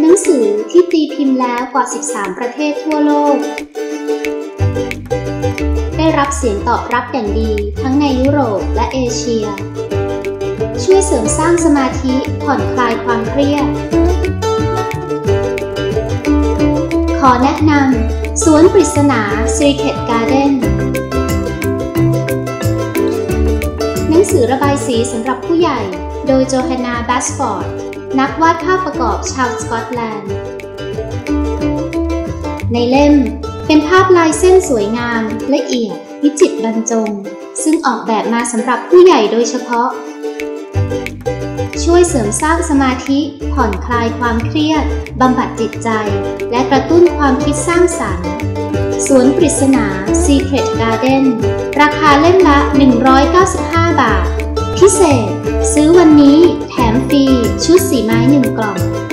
หนังสือที่ตีพิมพ์แล้วกว่า 13 ประเทศทั่วโลก ได้รับเสียงตอบรับอย่างดีทั้งในยุโรปและเอเชีย ช่วยเสริมสร้างสมาธิผ่อนคลายความเครียด ขอแนะนำสวนปริศนา Secret Garden หนังสือระบายสีสำหรับผู้ใหญ่ โดยโจฮานาแบสฟอร์ดนักวาดภาพประกอบชาวสกอตแลนด์ ในเล่มเป็นภาพลายเส้นสวยงาม ละเอียด วิจิตรบรรจง ซึ่งออกแบบมาสำหรับผู้ใหญ่โดยเฉพาะ ช่วยเสริมสร้างสมาธิ ผ่อนคลายความเครียดบำบัดจิตใจ และกระตุ้นความคิดสร้างสรรค์สวนปริศนา Secret Garden ราคาเล่มละ 195 บาท พิเศษ ซื้อวันนี้ แถมฟรี